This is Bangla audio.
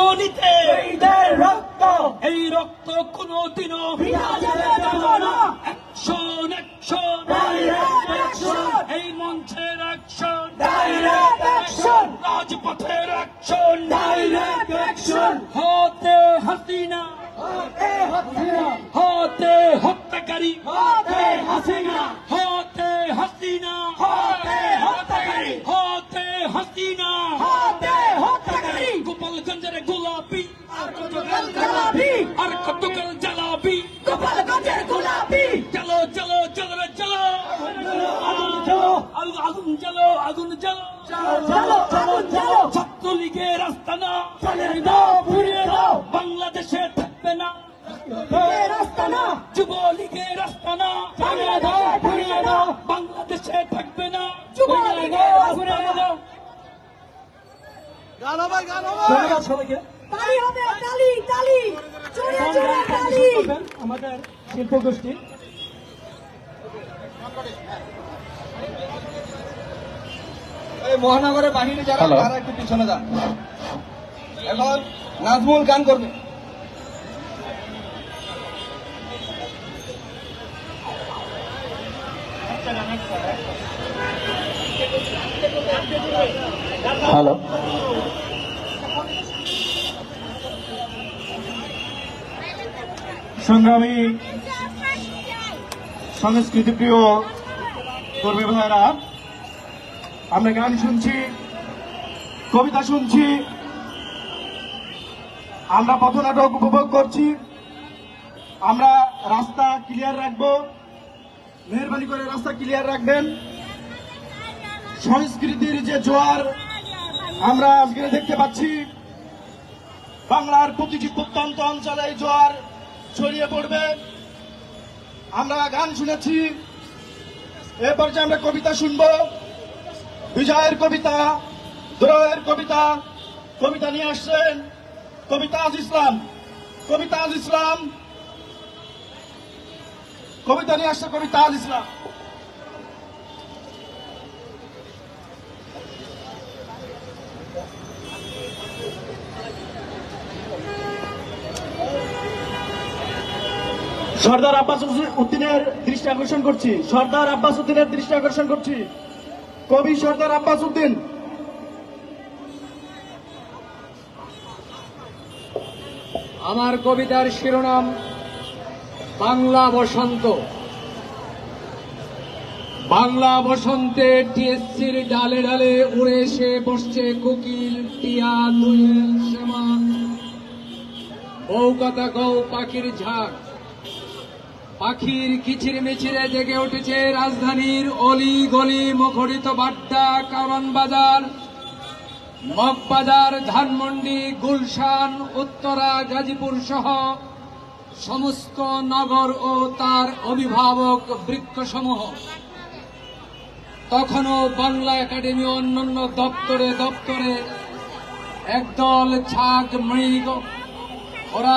ধমনীতে রক্ত। এই রক্ত কোনোদিনও অ্যাকশন অ্যাকশন। এই মঞ্চের অ্যাকশন। রাজপথের অ্যাকশন। অ্যাকশন। হতে হাসিনা। হতে হত্যাকারী। হতে হাসিনা হতে হাসিনা হতে হত্যাকারী হতে হাসিনা হতে হত্যাকারী গোপালগঞ্জের গোলাপি গোপাল গোলাপি আর কতকাল জ্বালাবি গোপালগঞ্জের গোলাপি। চলো চলো চলো রে চলো আগুন জ্বালো আগুন আগুন জ্বালো আগুন জ্বালো। ছাত্রলীগের রাস্তানা চলে পুড়িয়ে দাও বাংলাদেশে থাকবে না। এ রাস্তা না। যুবলীগের রাস্তানা পুড়িয়ে দাও পুড়িয়ে দাও বাংলাদেশে থাকবে না। যুবলীগের দাও ধন্যবাদ সবাইকে তালি হবে আমাদের শিল্প গোষ্ঠী। মহানগরের বাহিনী যারা তারা একটু পিছনে যান। এখন নাজমুল গান করবে। হ্যালো সংগ্রামী সংস্কৃতি প্রিয় কর্মী ভাইয়েরা, আমরা গান শুনছি, কবিতা শুনছি, আমরা পথনাটক উপভোগ করছি, আমরা রাস্তা ক্লিয়ার রাখব, মেহরবানি করে রাস্তা ক্লিয়ার রাখবেন। সংস্কৃতির যে জোয়ার, আমরা আজকে দেখতে পাচ্ছি, বাংলার প্রতিটি প্রত্যন্ত অঞ্চলে এই জোয়ার। ছড়িয়ে পড়বে। আমরা গান শুনেছি। এরপর যে আমরা কবিতা শুনব, বিজয়ের কবিতা, দ্রোহের কবিতা কবিতা নিয়ে আসছেন কবিতা আজ ইসলাম, কবিতা আজ ইসলাম, কবিতা নিয়ে আসছে কবিতা আজ ইসলাম। সর্দার আব্বাস উদ্দিনের দৃষ্টি আকর্ষণ করছি। সর্দার আব্বাস উদ্দিনের দৃষ্টি আকর্ষণ করছি। কবি সর্দার আব্বাস উদ্দিন। আমার কবিতার শিরোনাম, বাংলা বসন্ত। বাংলা বসন্তে টিএসসির ডালে ডালে উড়ে এসে বসছে কোকিল, টিয়া দোয়েল শ্যামা। বউ কথা গৌ পাখির ঝাঁক। পাখির কিচির মিছিরে জেগে উঠেছে রাজধানীর অলি গলি মুখরিত বাড্ডা কারণ বাজার মগবাজার ধানমন্ডি, গুলশান, উত্তরা, গাজীপুর সহ সমস্ত নগর ও তার অভিভাবক বৃক্ষসমূহ। তখনও বাংলা একাডেমি অন্যান্য দপ্তরে দপ্তরে একদল ছাগ মৃগ ওরা